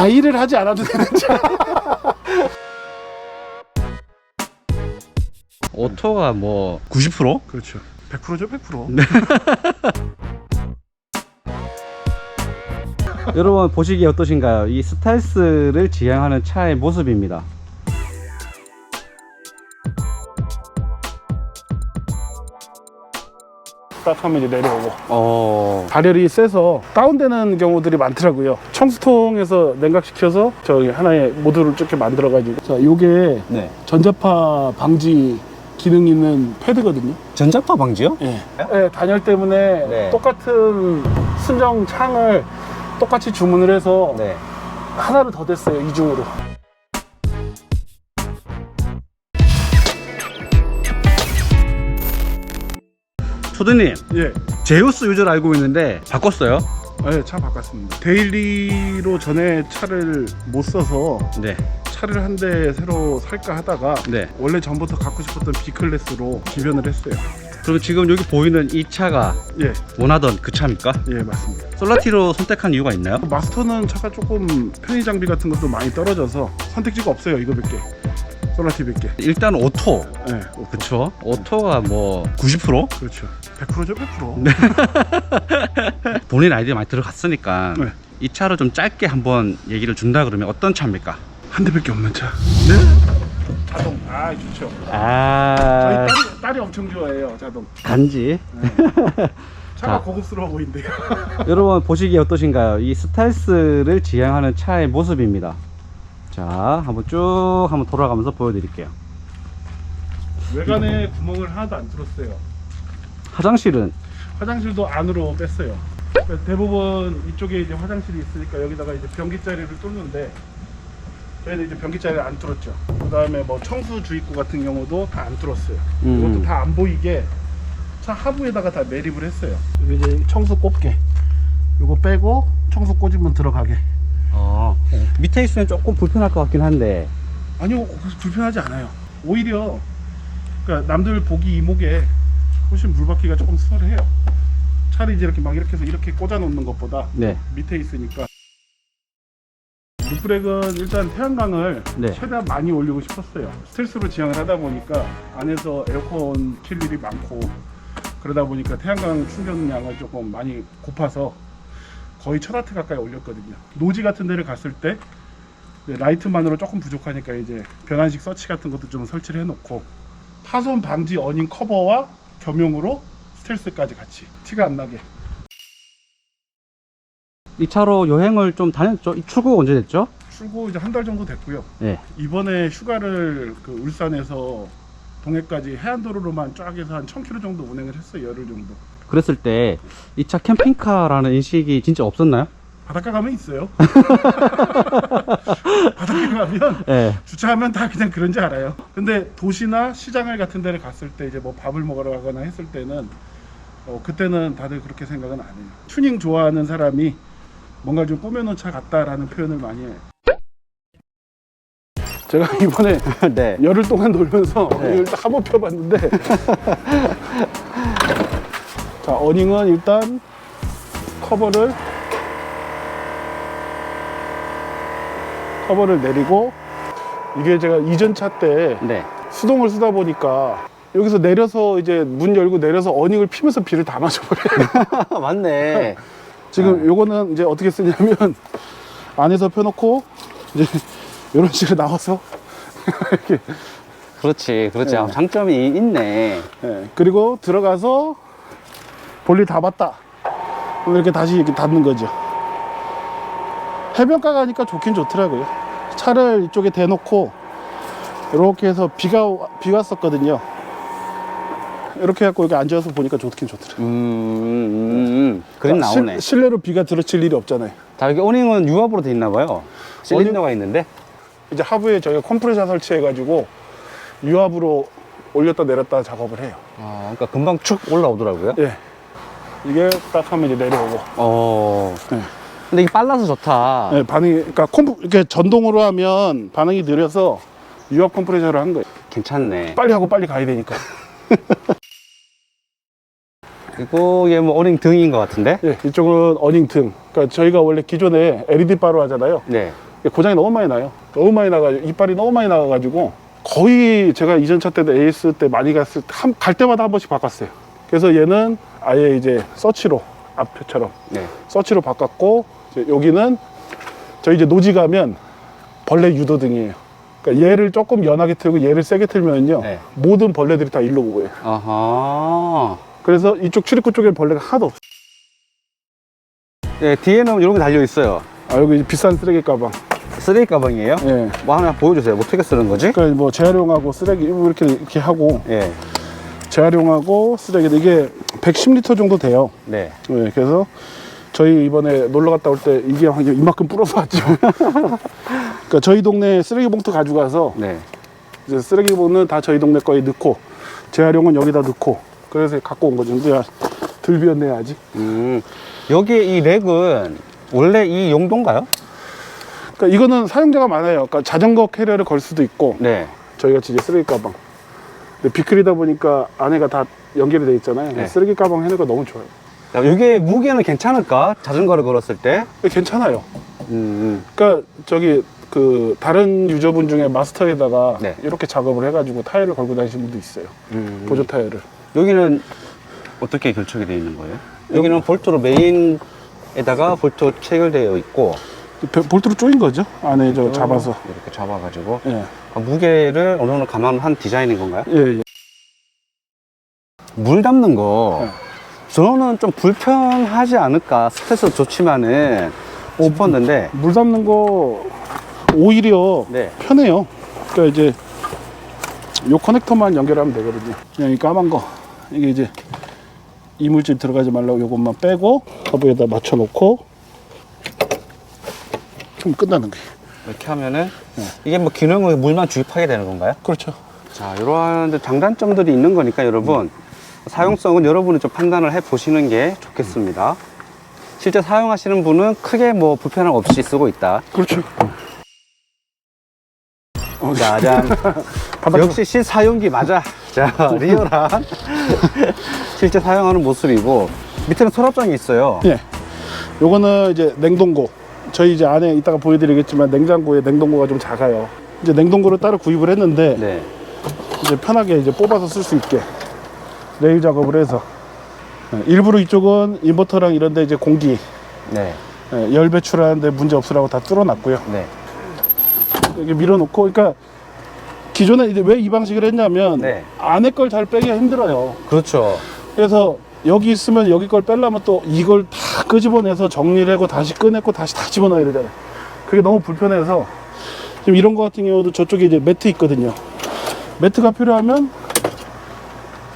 가위를 하지 않아도 되는 차. 오토가 뭐 90%? 그렇죠. 100%죠, 100%. 네. 여러분 보시기에 어떠신가요? 이 스타일스를 지향하는 차의 모습입니다. 딱 하면 이제 내려오고. 어. 발열이 세서 다운되는 경우들이 많더라고요. 청수통에서 냉각시켜서 저기 하나의 모듈을 이렇게 만들어가지고. 자, 요게 네. 전자파 방지 기능 있는 패드거든요. 전자파 방지요? 예. 예, 단열 때문에 네. 똑같은 순정 창을 똑같이 주문을 해서 네. 하나를 더 댔어요, 이중으로. 초드님, 예. 제우스 유저를 알고 있는데 바꿨어요? 네, 차 바꿨습니다. 데일리로 전에 차를 못 써서 네. 차를 한 대 새로 살까 하다가 네. 원래 전부터 갖고 싶었던 B클래스로 기변을 했어요. 그럼 지금 여기 보이는 이 차가 예, 원하던 그 차입니까? 예, 맞습니다. 솔라티로 선택한 이유가 있나요? 마스터는 차가 조금 편의 장비 같은 것도 많이 떨어져서 선택지가 없어요. 이거 몇 개. 개. 일단 오토. 예, 그쵸? 오토가 뭐 90%? 그렇죠. 100%죠, 100%. 본인 아이디어 많이 들어갔으니까 네. 이 차를 좀 짧게 한번 얘기를 준다 그러면 어떤 차입니까? 한 대밖에 없는 차. 네? 자동. 아, 좋죠. 저희 아 딸이, 딸이 엄청 좋아해요, 자동. 간지 차가 자. 고급스러워 보인대요. 여러분 보시기에 어떠신가요? 이 스타일스를 지향하는 차의 모습입니다 자 한번 쭉 한번 돌아가면서 보여드릴게요 외관에 구멍을 하나도 안 뚫었어요. 화장실은 화장실도 안으로 뺐어요. 대부분 이쪽에 이제 화장실이 있으니까 여기다가 이제 변기자리를 뚫는데 저희는 이제 변기자리를 안 뚫었죠. 그 다음에 뭐 청수 주입구 같은 경우도 다 안 뚫었어요. 음. 이것도 다 안 보이게 차 하부에다가 다 매립을 했어요. 이제 청수 꼽게. 요거 빼고 청수 꽂으면 들어가게. 어, 밑에 있으면 조금 불편할 것 같긴 한데 아니요, 불편하지 않아요. 오히려 그러니까 남들 보기 이목에 훨씬 물받기가 조금 수월해요. 차를 이제 이렇게 막 이렇게 해서 이렇게 꽂아 놓는 것보다 네 밑에 있으니까 루프렉은 일단 태양광을 네. 최대한 많이 올리고 싶었어요 스텔스로 지향을 하다 보니까 안에서 에어컨 킬 일이 많고 그러다 보니까 태양광 충전량을 조금 많이 고파서 거의 1000와트 가까이 올렸거든요 노지 같은 데를 갔을 때 라이트만으로 조금 부족하니까 이제 변환식 서치 같은 것도 좀 설치를 해놓고 파손 방지 어닝 커버와 겸용으로 스텔스까지 같이 티가 안 나게 이 차로 여행을 좀 다녔죠? 이 출국 언제 됐죠? 출고 이제 한 달 정도 됐고요. 네 이번에 휴가를 그 울산에서 동해까지 해안도로로만 쫙 해서 한 1000km 정도 운행을 했어요. 열흘 정도. 그랬을 때 이 차 캠핑카라는 인식이 진짜 없었나요? 바닷가 가면 있어요. 바닷가 가면 네 주차하면 다 그냥 그런지 알아요. 근데 도시나 시장을 같은 데를 갔을 때 이제 뭐 밥을 먹으러 가거나 했을 때는 어, 그때는 다들 그렇게 생각은 안 해요. 튜닝 좋아하는 사람이 뭔가 좀 꾸며놓은 차 같다라는 표현을 많이 해요. 제가 이번에 네. 열흘 동안 놀면서 네. 이걸 딱 한번 펴봤는데 자 어닝은 일단 커버를 커버를 내리고 이게 제가 이전 차때 네. 수동을 쓰다 보니까 여기서 내려서 이제 문 열고 내려서 어닝을 피면서 비를 다 맞아버려요 맞네. 지금 요거는 이제 어떻게 쓰냐면 안에서 펴놓고 이제 이런 식으로 나와서 이렇게 그렇지, 그렇지. 네. 아, 장점이 있네. 예, 그리고 들어가서 볼일 다 봤다. 이렇게 다시 이렇게 닫는 거죠. 해변가 가니까 좋긴 좋더라고요. 차를 이쪽에 대놓고 이렇게 해서 비가 와- 비 왔었거든요. 이렇게 해갖고 여기 앉아서 보니까 좋긴 좋더라고요. 음, 음, 음. 그림 그러니까 나오네. 실, 실내로 비가 들어칠 일이 없잖아요. 자, 여기 오닝은 유압으로 돼 있나 봐요. 실린더가 있는데. 이제 하부에 저희가 컴프레셔 설치해가지고 유압으로 올렸다 내렸다 작업을 해요. 아, 그러니까 금방 축 올라오더라고요. 예. 이게 딱 하면 이제 내려오고. 어. 네. 근데 이게 빨라서 좋다. 네, 반응이 그러니까 컴프 이렇게 전동으로 하면 반응이 느려서 유압 컴프레셔를 한 거예요. 괜찮네. 빨리 하고 빨리 가야 되니까. 그리고 이게 뭐 오닝 등인 것 같은데? 예, 이쪽은 어닝 등. 그러니까 저희가 원래 기존에 LED 바로 하잖아요. 네. 고장이 너무 많이 나요. 너무 많이 나가지고 이빨이 너무 많이 나가가지고 거의 제가 이전 차 때도 에이스 때 많이 갔을 때 한- 갈 때마다 한 번씩 바꿨어요. 그래서 얘는 아예 이제 서치로 앞표처럼 네. 서치로 바꿨고 여기는 저 이제 노지 가면 벌레 유도 등이에요. 그러니까 얘를 조금 연하게 틀고 얘를 세게 틀면요 네. 모든 벌레들이 다 일로 오고요. 아하. 그래서 이쪽 출입구 쪽에 벌레가 하나도 없어요. 네, 뒤에는 이런 게 달려 있어요. 아 여기 비싼 쓰레기 가방. 쓰레기 가방이에요? 예. 뭐 하나 보여주세요. 뭐 어떻게 쓰는 거지? 그러니까 뭐 재활용하고 쓰레기 이렇게 이렇게 하고 예. 재활용하고 쓰레기 이게 110리터 정도 돼요. 네. 네, 그래서 저희 이번에 놀러 갔다 올 때 이게 한 이만큼 뿌려서 왔죠. 그러니까 저희 동네 쓰레기 봉투 가져가서 네. 이제 쓰레기 봉투는 다 저희 동네 거에 넣고 재활용은 여기다 넣고 그래서 갖고 온 거죠. 근데 덜 비었네 아직. 음. 여기 이 렉은 원래 이 용도인가요? 그러니까 이거는 사용자가 많아요. 그러니까 자전거 캐리어를 걸 수도 있고 네. 저희 같이 이제 쓰레기 가방. 근데 비클이다 보니까 안에가 다 연결이 돼 있잖아요. 네. 쓰레기 가방 해놓으니까 너무 좋아요. 야, 이게 무게는 괜찮을까? 자전거를 걸었을 때? 근데 괜찮아요. 음. 그러니까 저기 그 다른 유저분 중에 마스터에다가 네. 이렇게 작업을 해가지고 타이어를 걸고 다니시는 분도 있어요. 음. 보조 타이어를. 여기는 어떻게 결착이 되어 있는 거예요? 여기는 볼트로 메인에다가 볼트 체결되어 있고 배- 볼트로 조인 거죠? 안에 저 잡아서. 이렇게 잡아가지고 예. 아, 무게를 어느 정도 감안한 디자인인 건가요? 예, 예. 물 담는 거 네. 저는 좀 불편하지 않을까 스트레스 좋지만은 싶었는데 물 담는 거 오히려 네. 편해요. 그러니까 이제 요 커넥터만 연결하면 되거든요. 그냥 이 까만 거 이게 이제 이물질 들어가지 말라고 요것만 빼고 허브에다 맞춰 놓고 좀 끝나는 거예요. 이렇게 하면은 네. 이게 뭐 기능을 물만 주입하게 되는 건가요? 그렇죠. 자 이러한 장단점들이 있는 거니까 여러분 사용성은 여러분이 좀 판단을 해 보시는 게 좋겠습니다. 실제 사용하시는 분은 크게 뭐 불편함 없이 쓰고 있다. 그렇죠. 어, 짜잔. 바닥 역시 실사용기 맞아. 자, 리얼한 실제 사용하는 모습이고 밑에는 서랍장이 있어요. 예. 요거는 이제 냉동고. 저희 이제 안에 이따가 보여드리겠지만 냉장고에 냉동고가 좀 작아요. 이제 냉동고를 따로 구입을 했는데 네. 이제 편하게 이제 뽑아서 쓸 수 있게 레일 작업을 해서 예, 일부러 이쪽은 인버터랑 이런데 이제 공기 네. 예, 열 배출하는데 문제 없으라고 다 뚫어놨고요. 네. 여기 밀어놓고 그러니까 기존에 이제 왜 이 방식을 했냐면 네. 안에 걸 잘 빼기가 힘들어요. 그렇죠. 그래서 여기 있으면 여기 걸 빼려면 또 이걸 다 끄집어내서 정리를 하고 다시 꺼내고 다시 다 집어넣어야 되잖아요. 그게 너무 불편해서 지금 이런 거 같은 경우도 저쪽에 이제 매트 있거든요. 매트가 필요하면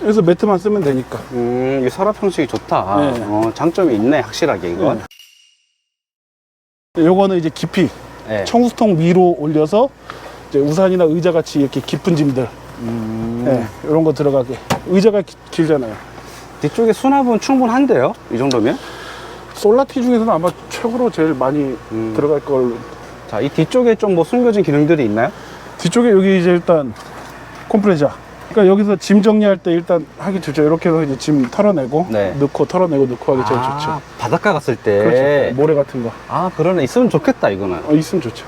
여기서 매트만 쓰면 되니까. 음, 이 서랍 형식이 좋다. 네. 어, 장점이 있네, 확실하게 이건. 요거는 이제 깊이 네. 청수통 위로 올려서 이제 우산이나 의자 같이 이렇게 깊은 짐들 음, 네, 이런 거 들어가게. 의자가 기- 길잖아요. 뒤쪽에 수납은 충분한데요? 이 정도면? 솔라티 중에서는 아마 최고로 제일 많이 음. 들어갈 걸 자, 이 뒤쪽에 좀 뭐 숨겨진 기능들이 있나요? 뒤쪽에 여기 이제 일단 컴프레셔. 그러니까 여기서 짐 정리할 때 일단 하기 좋죠. 이렇게 해서 이제 짐 털어내고 네. 넣고 털어내고 넣고 하기 제일 아, 좋죠. 바닷가 갔을 때. 그렇죠. 모래 같은 거 아, 그러네. 있으면 좋겠다, 이거는. 어, 있으면 좋죠.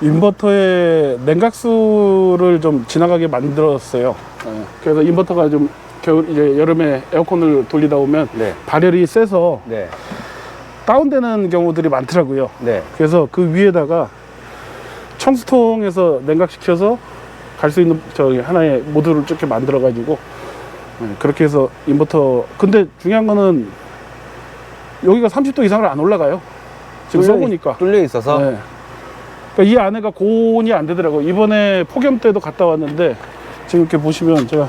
인버터에 냉각수를 좀 지나가게 만들었어요. 예. 그래서 인버터가 좀 겨울 이제 여름에 에어컨을 돌리다 보면 네. 발열이 세서 네. 다운되는 경우들이 많더라고요. 네. 그래서 그 위에다가 청수통에서 냉각시켜서 갈 수 있는 저기 하나의 모듈을 이렇게 만들어 가지고 그렇게 해서 인버터 근데 중요한 거는 여기가 30도 이상을 안 올라가요 지금 써보니까 뚫려 있어서. 네. 그러니까 이 안에가 고온이 안 되더라고 이번에 폭염 때도 갔다 왔는데 지금 이렇게 보시면 제가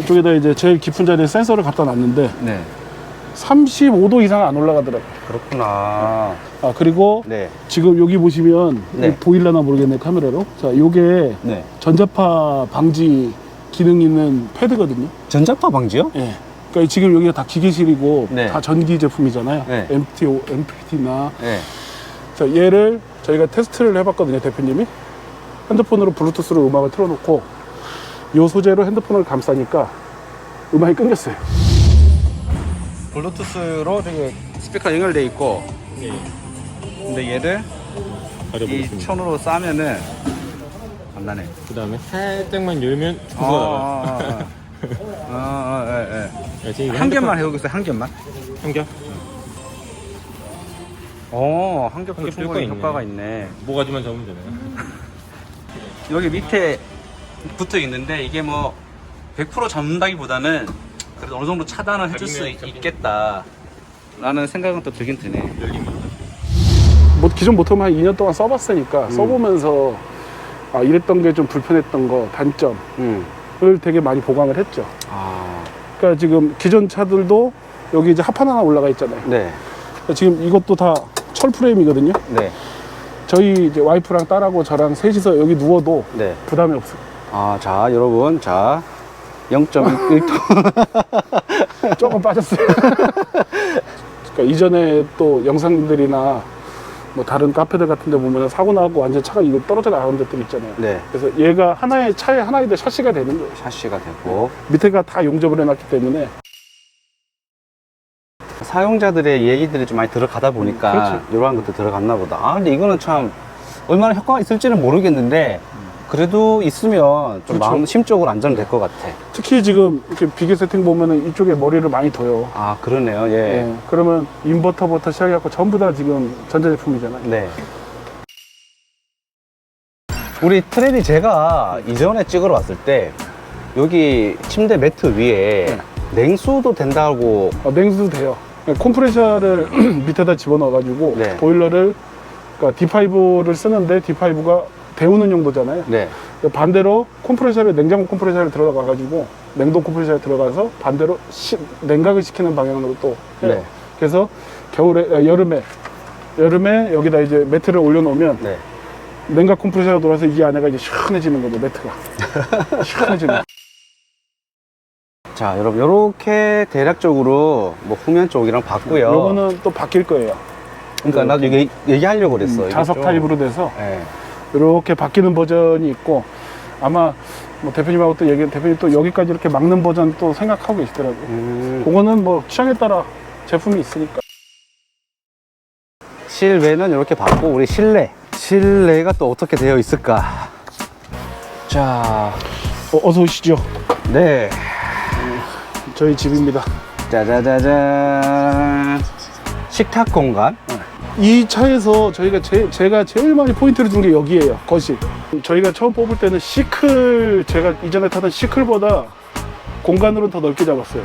이쪽에다 이제 제일 깊은 자리에 센서를 갖다 놨는데 네. 35도 이상 안 올라가더라고 그렇구나. 아 그리고 네. 지금 여기 보시면 네. 보일라나 모르겠네 카메라로 자 요게 네. 전자파 방지 기능 있는 패드거든요 전자파 방지요? 예 그러니까 지금 여기가 다 기계실이고 네. 다 전기 제품이잖아요 네. MTO, MPT나 네. 자 얘를 저희가 테스트를 해봤거든요 대표님이 핸드폰으로 블루투스로 음악을 틀어놓고 요 소재로 핸드폰을 감싸니까 음악이 끊겼어요 블루투스로 저기 스피커 연결돼 있고 예. 근데 얘를 이 가려보겠습니다. 천으로 싸면은 안 나네. 그 다음에 살짝만 열면 아, 두부가 아, 나와요. 아, 아, 아, 예, 예. 야, 지금 이거 한 개만 핸드폰- 해보겠어요, 한 개만. 한 겹? 어, 한 겹도 한겹 충분히 효과 있네. 효과가 있네. 모가지만 잡으면 되나요? 여기 밑에 붙어 있는데 이게 뭐 100% 잡는다기보다는 그래도 어느 정도 차단을 해줄 수 잡히면, 잡히면. 있겠다. 라는 생각은 또 들긴 드네. 열리면. 뭐 기존 모터만 한 2년 동안 써봤으니까 음. 써보면서 아, 이랬던 게 좀 불편했던 거 단점을 음. 되게 많이 보강을 했죠. 아, 그러니까 지금 기존 차들도 여기 이제 하판 하나 올라가 있잖아요. 네. 그러니까 지금 이것도 다 철 프레임이거든요. 네. 저희 이제 와이프랑 딸하고 저랑 셋이서 여기 누워도 네. 부담이 없어요. 아, 자, 여러분. 자, 0.1톤. 조금 빠졌어요. 그러니까 이전에 또 영상들이나 뭐 다른 카페들 같은 데 보면 사고 나고 완전 차가 이거 떨어져 나가는 데들 있잖아요. 네. 그래서 얘가 하나의 차에 하나의 샤시가 되는 거예요. 샤시가 되고. 밑에가 다 용접을 해놨기 때문에 사용자들의 얘기들이 좀 많이 들어가다 보니까 그렇지. 이러한 것도 들어갔나 보다. 아, 근데 이거는 참 얼마나 효과가 있을지는 모르겠는데 그래도 있으면 좀 그렇죠. 마음 심적으로 안정될 것 같아. 특히 지금 이렇게 비계 세팅 보면은 이쪽에 머리를 많이 둬요. 아, 그러네요. 예. 예, 그러면 인버터부터 시작해갖고 전부 다 지금 전자제품이잖아요. 네. 우리 트레디 제가 이전에 찍으러 왔을 때 여기 침대 매트 위에 냉수도 된다고 어, 냉수도 돼요. 컴프레셔를 밑에다 집어넣어가지고 네. 보일러를 그러니까 D5를 쓰는데 D5가 데우는 용도잖아요. 네. 반대로 컴프레셔를 냉장고 컴프레셔를 들어가 가지고 냉동 컴프레셔에 들어가서 반대로 시- 냉각을 시키는 방향으로 또 해요. 네. 그래서 겨울에 아, 여름에 여름에 여기다 이제 매트를 올려놓으면 네. 냉각 컴프레셔가 돌아서 이 안에가 이제 시원해지는 거죠 매트가 시원해지는 거. 자, 여러분 이렇게 대략적으로 뭐 후면 쪽이랑 봤고요. 요거는 또 바뀔 거예요. 그러니까 나도 얘기, 얘기하려고 그랬어. 음, 이게 자석 좀- 타입으로 돼서 네. 이렇게 바뀌는 버전이 있고 아마 뭐 대표님하고 또 얘기 대표님 또 여기까지 이렇게 막는 버전 또 생각하고 계시더라고요. 음, 그거는 뭐 취향에 따라 제품이 있으니까. 실외는 이렇게 봤고 우리 실내. 실내가 또 어떻게 되어 있을까? 자, 어, 서 오시죠. 네. 저희 집입니다. 짜자자잔. 식탁 공간. 이 차에서 저희가 제, 제가 제일 많이 포인트를 준 게 여기에요. 거실. 저희가 처음 뽑을 때는 시클 제가 이전에 타던 시클보다 공간으로는 더 넓게 잡았어요.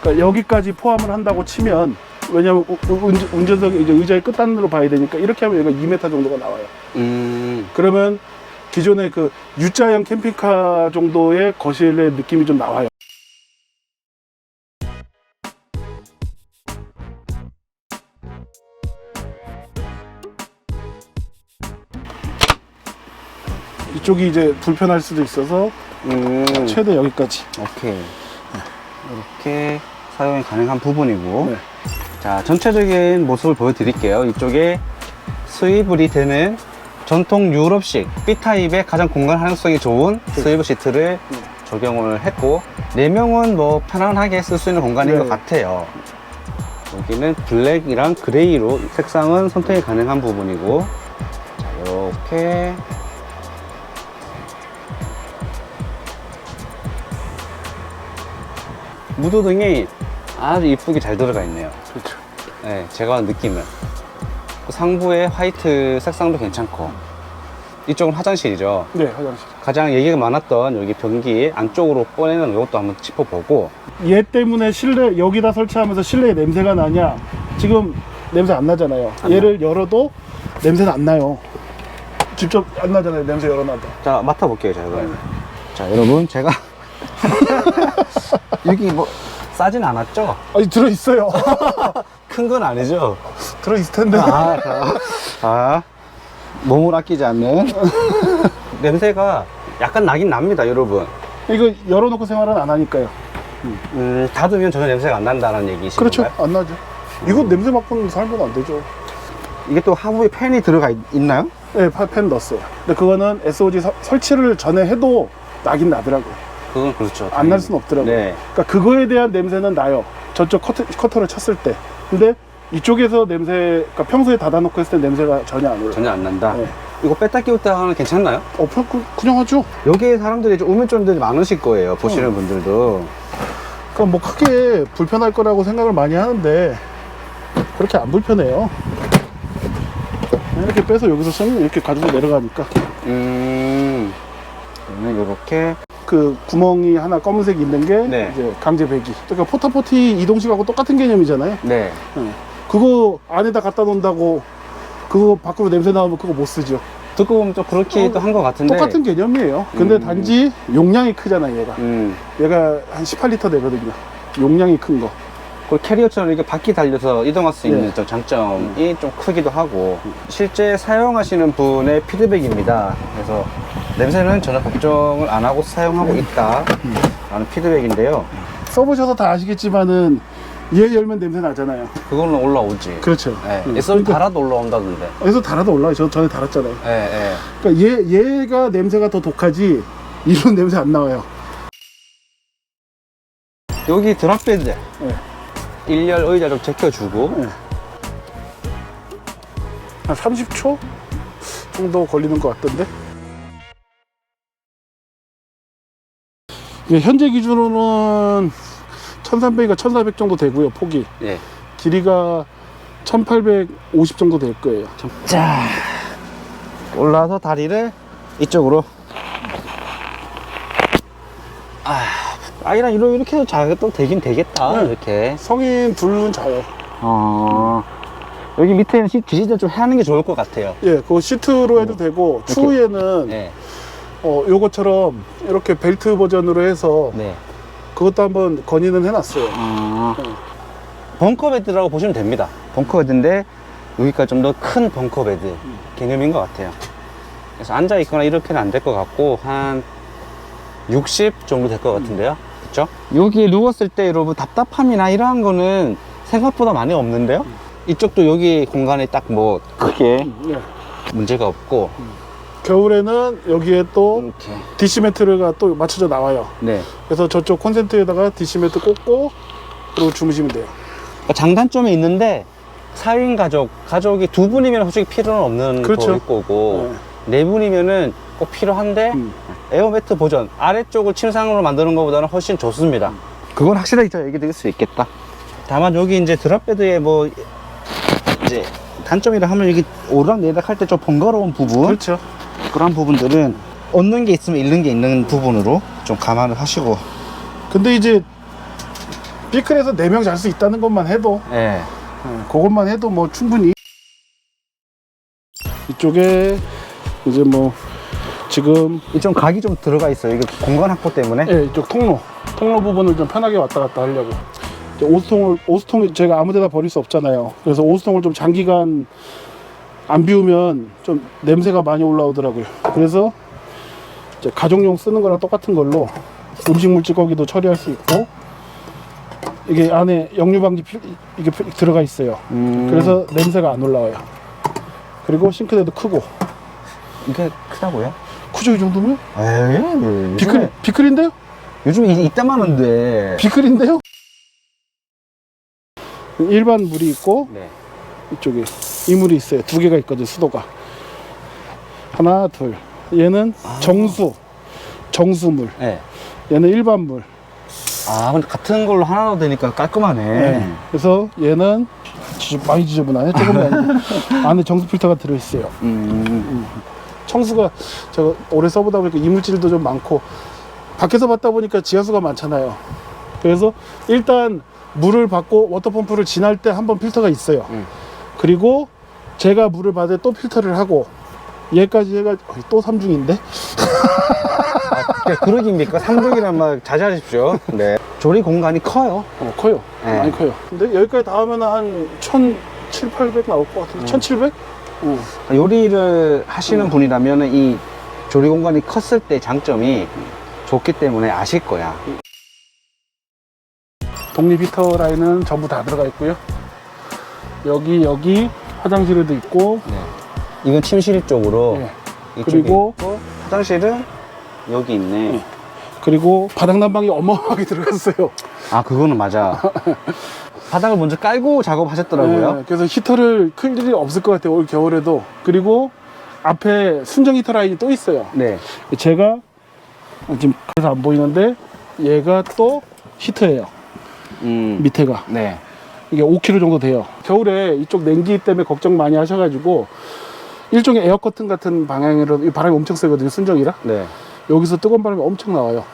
그러니까 여기까지 포함을 한다고 치면 왜냐면 운전석 이제 의자의 끝단으로 봐야 되니까 이렇게 하면 여기가 2m 정도가 나와요. 음, 그러면 기존의 그 U자형 캠핑카 정도의 거실의 느낌이 좀 나와요. 이쪽이 이제 불편할 수도 있어서 음. 최대 여기까지. 오케이. 이렇게 사용이 가능한 부분이고. 네. 자, 전체적인 모습을 보여드릴게요. 이쪽에 스위블이 되는 전통 유럽식 B타입의 가장 공간 활용성이 좋은 스위블 시트를 네. 적용을 했고, 4명은 뭐 편안하게 쓸 수 있는 공간인 네. 것 같아요. 여기는 블랙이랑 그레이로 색상은 선택이 가능한 부분이고, 자, 이렇게 무드등이 아주 이쁘게 잘 들어가 있네요. 그렇죠. 네, 제가 느낌은 상부의 화이트 색상도 괜찮고 이쪽은 화장실이죠. 네, 화장실. 가장 얘기가 많았던 여기 변기 안쪽으로 꺼내는 이것도 한번 짚어보고 얘 때문에 실내 여기다 설치하면서 실내에 냄새가 나냐? 지금 냄새 안 나잖아요. 안 얘를 열어도 냄새는 안 나요. 직접 안 나잖아요. 냄새 열어놔도. 자 맡아볼게요 제가 자 여러분 제가 여기 뭐 싸진 않았죠? 아니 들어 있어요. 큰 건 아니죠? 들어 있을 텐데. 아, 자, 아 몸을 아끼지 않는 냄새가 약간 나긴 납니다 여러분 이거 열어놓고 생활은 안 하니까요. 음, 닫으면 전혀 냄새가 안 난다는 얘기이신가요? 그렇죠. 안 나죠. 이거 냄새 맡고는 살면 안 되죠. 이게 또 하부에 팬이 들어가 있, 있나요? 네, 파- 팬 넣었어요. 근데 그거는 SOG 서- 설치를 전에 해도 나긴 나더라고요. 그건 그렇죠. 안날 수는 없더라고요. 네. 그러니까 그거에 대한 냄새는 나요. 저쪽 커터, 커터를 쳤을 때. 근데 이쪽에서 냄새, 그러니까 평소에 닫아놓고 했을 때 냄새가 전혀 안 올라. 전혀 안 난다. 네. 이거 뺐다 끼웠다 하면 괜찮나요? 어, 그- 그- 그냥 하죠. 여기 사람들이 좀 우물점들이 많으실 거예요. 보시는 어. 분들도. 그러니까 뭐 크게 불편할 거라고 생각을 많이 하는데 그렇게 안 불편해요. 이렇게 빼서 여기서 쓰면 이렇게 가지고 내려가니까 음. 그러면 요렇게. 그 구멍이 하나 검은색 있는 게 네. 이제 강제 배기. 그러니까 포타포티 이동식하고 똑같은 개념이잖아요. 네. 그거 안에다 갖다 놓는다고 그거 밖으로 냄새 나오면 그거 못 쓰죠. 듣고 보면 좀 그렇기도 한것 같은데. 똑같은 개념이에요. 근데 음. 단지 용량이 크잖아 얘가. 음. 얘가 한 18리터 되거든요. 용량이 큰 거. 그 캐리어처럼 이렇게 바퀴 달려서 이동할 수 있는 네. 좀 장점이 좀 크기도 하고 실제 사용하시는 분의 피드백입니다. 그래서 냄새는 전혀 걱정을 안 하고 사용하고 있다 라는 피드백인데요. 써보셔서 다 아시겠지만은 얘 열면 냄새 나잖아요. 그거는 올라오지. 그렇죠. 네. 응. SR 그러니까 달아도 올라온다던데. 그래서 달아도 올라요. 저 전에 달았잖아요. 예, 예. 그러니까 얘 얘가 냄새가 더 독하지 이런 냄새 안 나와요. 여기 드랍베드. 네. 일렬 의자 좀 제껴주고. 네. 한 30초 정도 걸리는 것 같던데. 이게 현재 기준으로는 1300이가 1400 정도 되고요. 폭이 예. 길이가 1850 정도 될 거예요. 자, 올라와서 다리를 이쪽으로. 아, 아이랑 이러- 이렇게 해도 자도 되긴 되겠다. 네. 이렇게. 성인 둘은 자요. 어, 여기 밑에는 시- 지지대 좀 하는 게 좋을 것 같아요. 예, 그 시트로 해도 되고 추후에는 네. 어 요것처럼 이렇게 벨트 버전으로 해서 네. 그것도 한번 건의는 해놨어요. 어, 네. 벙커 베드라고 보시면 됩니다. 벙커 베드인데 여기가 좀 더 큰 벙커 베드 개념인 것 같아요. 그래서 앉아 있거나 이렇게는 안 될 것 같고 한 60 정도 될 것 같은데요. 그렇죠? 여기에 누웠을 때 여러분 답답함이나 이러한 거는 생각보다 많이 없는데요. 이쪽도 여기 공간에 딱 뭐 크게 예. 문제가 없고 겨울에는 여기에 또 이렇게 DC 매트가 또 맞춰져 나와요. 네. 그래서 저쪽 콘센트에다가 DC 매트 꽂고 그리고 주무시면 돼요. 그러니까 장단점이 있는데 4인 가족, 가족이 두 분이면 솔직히 필요는 없는 그렇죠. 거고 네. 네 분이면은 꼭 필요한데 음. 에어매트 보전 아래쪽을 침상으로 만드는 것보다는 훨씬 좋습니다. 그건 확실하게 저 얘기 드릴 수 있겠다. 다만 여기 이제 드랍베드에 뭐 이제 단점이라 하면 여기 오르락 내리락 할 때 좀 번거로운 부분 그렇죠. 그런 부분들은 얻는 게 있으면 잃는 게 있는 부분으로 좀 감안을 하시고 근데 이제 피클에서 4명 잘 수 있다는 것만 해도 예. 예, 그것만 해도 뭐 충분히 이쪽에 이제 뭐 지금 좀 각이 좀 들어가 있어요. 이게 공간 확보 때문에. 예, 이쪽 통로 통로 부분을 좀 편하게 왔다 갔다 하려고 이제 오수통을 오수통을 제가 아무데나 버릴 수 없잖아요. 그래서 오수통을 좀 장기간 안 비우면 좀 냄새가 많이 올라오더라고요. 그래서 가정용 쓰는 거랑 똑같은 걸로 음식물 찌꺼기도 처리할 수 있고 이게 안에 역류 방지 필, 이게 필- 들어가 있어요. 음, 그래서 냄새가 안 올라와요. 그리고 싱크대도 크고 이게 크다고요? 크죠 이 정도면? 에이, 비클 비클인데요? 요즘 이- 이따만한데. 비클인데요? 일반 물이 있고 네. 이쪽에 이물이 있어요. 두 개가 있거든 수도가 하나 둘. 얘는 정수 정수물. 네. 얘는 일반 물. 아, 근데 같은 걸로 하나 더 되니까 깔끔하네. 네. 그래서 얘는 지저, 많이 지저분하네. 조금 많이. 안에 정수 필터가 들어 있어요. 음, 청수가 제가 오래 써보다 보니까 이물질도 좀 많고 밖에서 봤다 보니까 지하수가 많잖아요. 그래서 일단 물을 받고 워터펌프를 지날 때 한 번 필터가 있어요. 음. 그리고 제가 물을 받을 때또 필터를 하고 얘까지 해가 또 삼중인데 아, 그러기입니까? 삼중이란 말 자제하십시오. 네. 조리 공간이 커요. 어, 커요. 네. 많이 커요. 근데 여기까지 다 하면 한 1,700, 800 나올 것 같은데 1,700? 어. 요리를 하시는 분이라면 이 조리 공간이 컸을 때 장점이 좋기 때문에 아실 거야. 독립 히터 라인은 전부 다 들어가 있고요. 여기 여기 화장실에도 있고 네. 이건 침실 쪽으로. 예. 이쪽에 그리고 있고, 화장실은 여기 있네. 예. 그리고 바닥 난방이 어마어마하게 들어갔어요. 아, 그거는 맞아. 바닥을 먼저 깔고 작업하셨더라고요. 네, 그래서 히터를 클 일이 없을 것 같아요. 올 겨울에도. 그리고 앞에 순정 히터 라인이 또 있어요. 네. 제가 지금 그래서 안 보이는데 얘가 또 히터예요. 음. 밑에가 네. 이게 5kg 정도 돼요. 겨울에 이쪽 냉기 때문에 걱정 많이 하셔가지고 일종의 에어 커튼 같은 방향으로 이 바람이 엄청 세거든요. 순정이라 네. 여기서 뜨거운 바람이 엄청 나와요.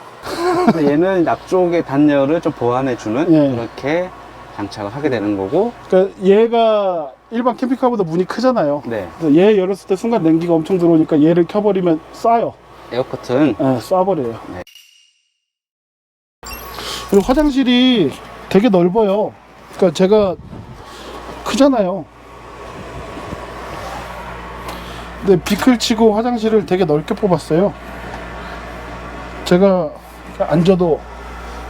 근데 얘는 앞쪽의 단열을 좀 보완해주는 예. 그렇게 장착을 하게 되는 거고. 그러니까 얘가 일반 캠핑카보다 문이 크잖아요. 네. 그래서 얘 열었을 때 순간 냉기가 엄청 들어오니까 얘를 켜버리면 쏴요. 에어커튼. 예, 쏴버려요. 네. 그리고 화장실이 되게 넓어요. 그러니까 제가 크잖아요. 근데 비클 치고 화장실을 되게 넓게 뽑았어요. 제가 앉아도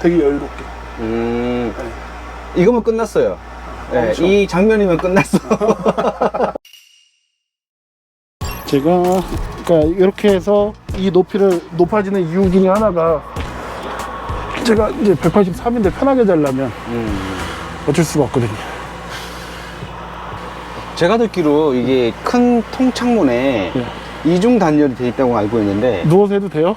되게 여유롭게. 음. 이거면 끝났어요. 네, 엄청. 이 장면이면 끝났어. 제가 그러니까 이렇게 해서 이 높이를 높아지는 이유 중에 하나가 제가 이제 183인데 편하게 자려면 음. 어쩔 수가 없거든요. 제가 듣기로 이게 큰 통창문에 네. 이중 단열이 돼 있다고 알고 있는데 누워서 해도 돼요?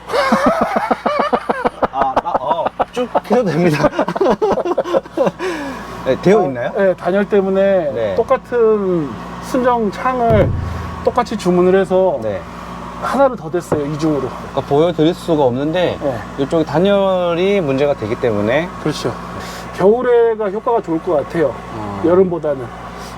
아, 아, 어, 쭉 해도 됩니다. 네, 되어 있나요? 네, 단열 때문에 네. 똑같은 순정 창을 똑같이 주문을 해서 네. 하나를 더 댔어요 이중으로. 그러니까 보여드릴 수가 없는데 네, 이쪽에 단열이 문제가 되기 때문에 그렇죠. 겨울에가 효과가 좋을 것 같아요. 어, 여름보다는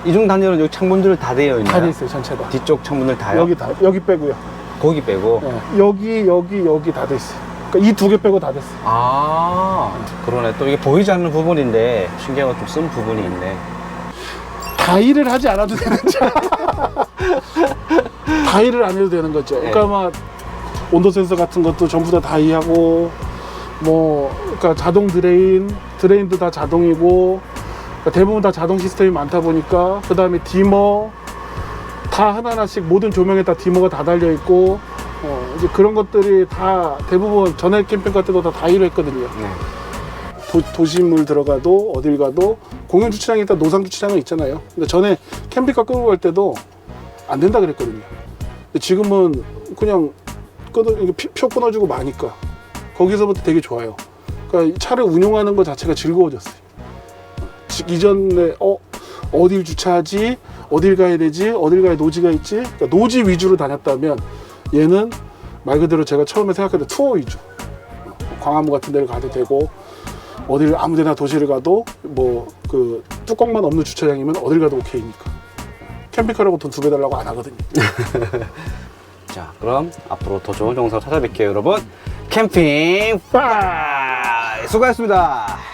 이중 단열은 여기 창문들 다 되어 있나요? 다 돼 있어요 전체 다. 뒤쪽 창문들 다요? 여기 다 여기 빼고요. 거기 빼고 네, 여기 여기 여기 다 돼 있어요. 그러니까 이 두 개 빼고 다 됐어요. 아 그러네 또 이게 보이지 않는 부분인데 신경을 좀 쓴 부분이 있네 다일을 하지 않아도 되는 차. 다일을 안 해도 되는 거죠. 네. 그러니까 막 온도 센서 같은 것도 전부 다 다이하고 뭐 그러니까 자동 드레인, 드레인도 다 자동이고 그러니까 대부분 다 자동 시스템이 많다 보니까 그 다음에 디머 다 하나하나씩 모든 조명에 다 디머가 다 달려 있고 어, 이제 그런 것들이 다 대부분 전에 캠핑카 때도 다 다이로 했거든요. 네. 도, 도심을 들어가도 어딜 가도 공영 주차장에 일단 노상 주차장은 있잖아요. 근데 전에 캠핑카 끌고 갈 때도 안 된다 그랬거든요. 근데 지금은 그냥 끊어 이게 피- 표 끊어주고 마니까 거기서부터 되게 좋아요. 그러니까 이 차를 운용하는 것 자체가 즐거워졌어요. 지- 이전에 어 어딜 주차하지, 어딜 가야 되지, 어딜 가야 노지가 있지. 그러니까 노지 위주로 다녔다면 얘는 말 그대로 제가 처음에 생각했던 투어 위주. 광화문 같은 데를 가도 되고 어딜 아무데나 도시를 가도 뭐 그 뚜껑만 없는 주차장이면 어딜 가도 오케이니까 캠핑카라고 돈 두 배 달라고 안 하거든요. 자 그럼 앞으로 더 좋은 영상 찾아뵐게요 여러분 캠핑 빠 수고하셨습니다